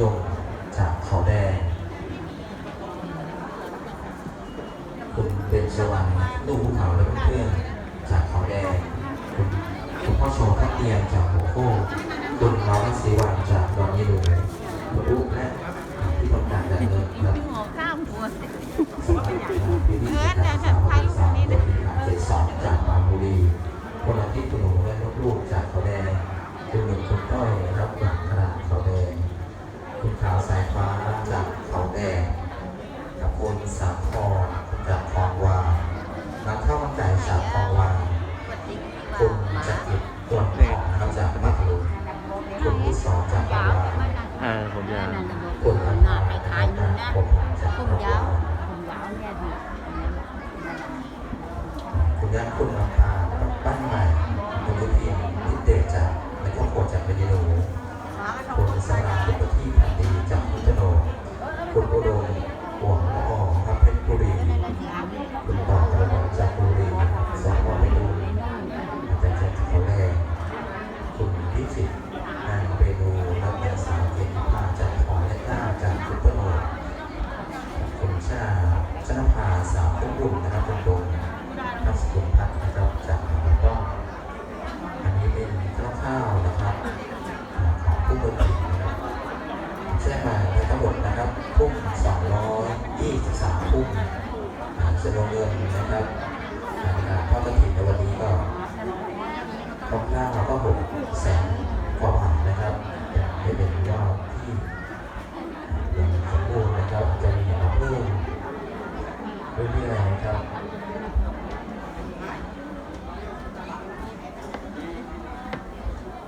ยงจากเขาแดง คุณเป็นชวันลูกภูเขาและเพื่อนๆจากเขาแดง คุณคุณพ่อโชว์ทัดเตียงจากหัวโค้งคุณน้องศรีวันจากดอนยี่หลูคุณอุ๊บและที่ต้องการดันเนินครับหัวข้าม ออผมยาวคุณหอันน้าไปขายนู่นะผมจากคผลอมยาวาวนผมยาวเนี่ยดีคุณย่าคุณน้ำตากับบ้านใหม่คุณยุพินิเดจากและครอบครัวจากเบญญูคุณสราคุณประทีปพันดีจากพุทธโนคุณอุดมหวงละอุนะครับจะโดนนักสุพัรนะครับจากแล้วก็อันนี้เป็นคร่าวๆนะครับของผู้บริจิตนะครับแจ้งมาในทั้งหมดนะครับทุ่สองร้อยยี่สิบสามทุ่มส่วนโรงเรียนนะครับทอดกระถิ่นในวันนี้ก็คร่าวๆก็หกแสนกว่าบาทนะครับให้เป็นยอดที่ยังสมบูรนะครับจะมีอย่างเพิ่มเรื่อยๆ